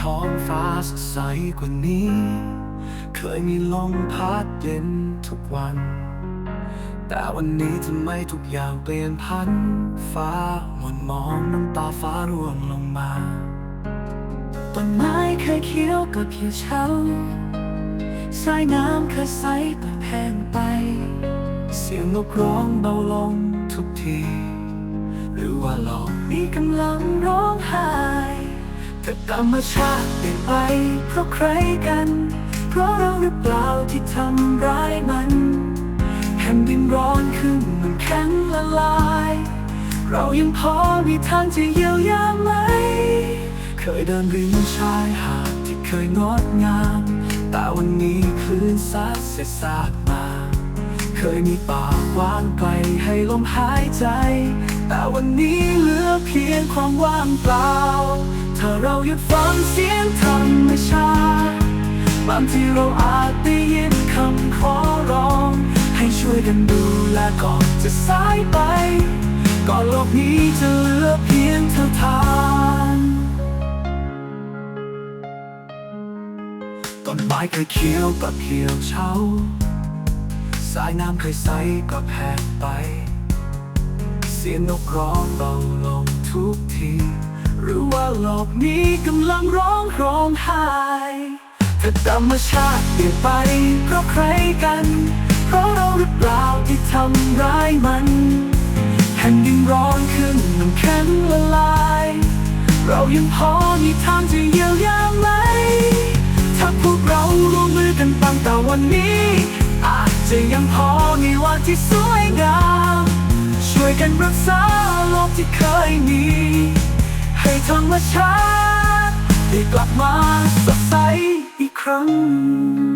ท้องฟ้าสดใสกว่านี้ เคยมีลมพัดเย็นทุกวัน แต่วันนี้ทำไมทุกอย่างเปลี่ยนพัน ฟ้าหม่นมองน้ำตาฟ้าร่วงลงมา ต้นไม้เคยเขียวกับเขียวเช้าสายน้ำเคยใสแต่แห้งไป เสียงนกร้องเบาลงทุกที หรือว่าโลกนี้กำลังร้อง แต่ธรรมชาติเปลี่ยนไปเพราะใครกัน เพราะเราหรือเปล่าที่ทำร้ายมันแผ่นดินร้อนขึ้นมันแข็งละลาย เรายังพอมีทางจะเยียวยาไหม เคยเดินริมชายหาดที่เคยงดงาม แต่วันนี้คลื่นซัดเสียซากมา เคยมีป่าว่างไกลให้ลมหายใจ แต่วันนี้เหลือเพียงความว่างเปล่า ถ้าเราหยุดฟังเสียงธรรมชาติบางทีเราอาจได้ยินคำขอร้อง ให้ช่วยกันดูแลก่อนจะสายไป ก่อนโลกนี้จะเหลือเพียงเท่าทานต้นไม้เคยเขียวกับเขียวเช้า สายน้ำเคยใสก็แพ้ไป สียงนกร้องเบาลงทุกที หรือว่าโลกนี้กำลังร้องร้องไห้ถ้าธรรมชาติเปลี่ยนไปเพราะใครกัน เพราะเราหรือเปล่าที่ทำร้ายมันแผ่นดินร้อนขึ้นน้ำแข็งละลาย เรายังพอมีทางจะเยียวยาไหม ถ้าพวกเราร่วมมือกันตั้งแต่วันนี้ อาจจะยังพอมีวันที่สวยงาม กันรักษาโลกที่เคยมี ให้ธรรมชาติได้กลับมาสดใสอีกครั้ง